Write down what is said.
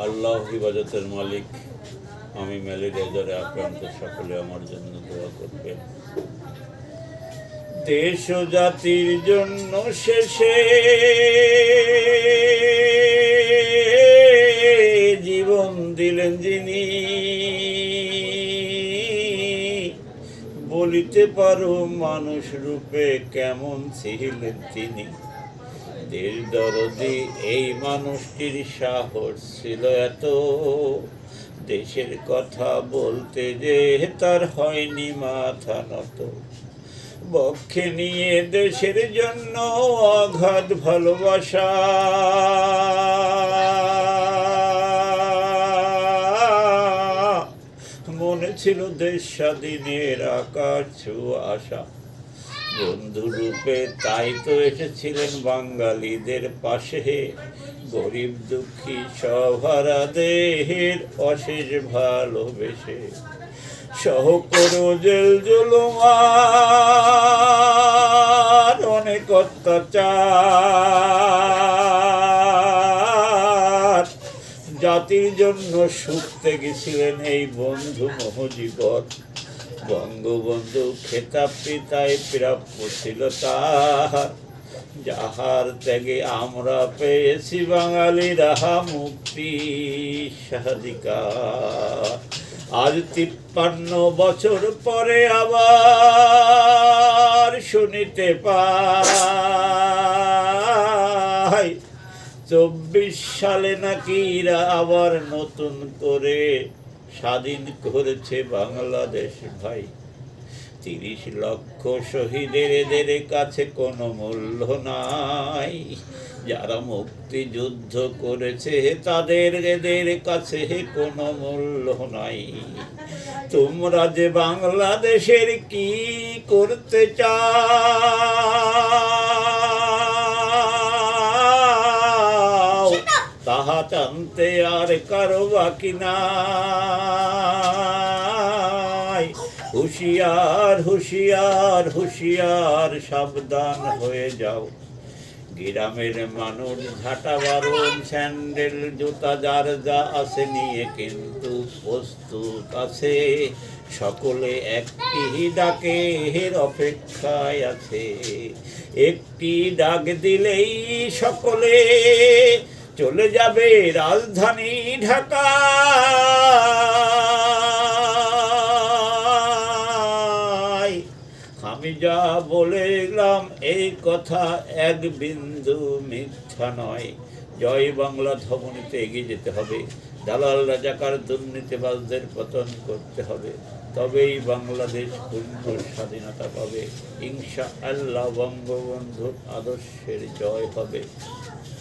আল্লাহ হিবাজতের মালিক, আমি ম্যালেরিয়া জ্বরে আক্রান্ত, সকলে আমার জন্য দোয়া করবেন দেশ জাতির জন্য শেষে জীবন দিলেন যিনি। বলিতে পারো, মানুষ রূপে কেমন ছিলেন তিনি। দের দরদি, এই মানুষটির সাহস ছিল এত। দেশের কথা বলতে যে তার হয়নি মাথা নত। বক্ষে নিয়ে দেশের জন্য অগাধ ভালোবাসা। মনে ছিল দেশ স্বাধীনের আকাশ ছুঁয়া আশা। বন্ধু রূপে তাই তো এসেছিলেন বাঙালিদের পাশে। গরিব দুঃখী সভারা দেহের অশেষ ভালোবেসে। সহ করো জেল জুলুমার অনেক অত্যাচার। জাতির জন্য শুকতে গেছিলেন এই বন্ধু মহজীবন। বঙ্গবন্ধু খেতাব তাই প্রাপ্য ছিল তার যাহার ত্যাগে আমরা পেয়েছি বাঙালিরা মুক্তি স্বাধিকার আজ তিপ্পান্ন বছর পরে আবার শুনিতে পাই। চব্বিশ সালে নাকি আবার নতুন করে স্বাধীন করেছে বাংলাদেশ ভাই। তিরিশ লক্ষ শহীদের এদের কাছে কোনো মূল্য নাই। যারা মুক্তিযুদ্ধ করেছে, তাদের এদের কাছে কোনো মূল্য নাই। তোমরা যে বাংলাদেশের কি করতে চাও? তাহা জানতে আর কারও বাকি নাই হুঁশিয়ার হুঁশিয়ার হুঁশিয়ার সাবধান হয়ে যাও। গ্রামের মানুষ ঝাঁটা বারণ, স্যান্ডেল, জুতা, যার যা আছে নিয়ে কিন্তু প্রস্তুত আছে। সকলে একটি ডাকে ডাকের অপেক্ষায় আছে। একটি ডাক দিলেই সকলে চলে যাবে রাজধানী ঢাকা। আমি যা বলে গেলাম এই কথা এক বিন্দু মিথ্যা নয়। জয় বাংলা ধমনীতে এগিয়ে যেতে হবে। দালাল রাজাকার দুর্নীতিবাজদের পতন করতে হবে। তবেই বাংলাদেশ পূর্ণ স্বাধীনতা পাবে। ইনশা আল্লাহ বঙ্গবন্ধুর আদর্শের জয় হবে।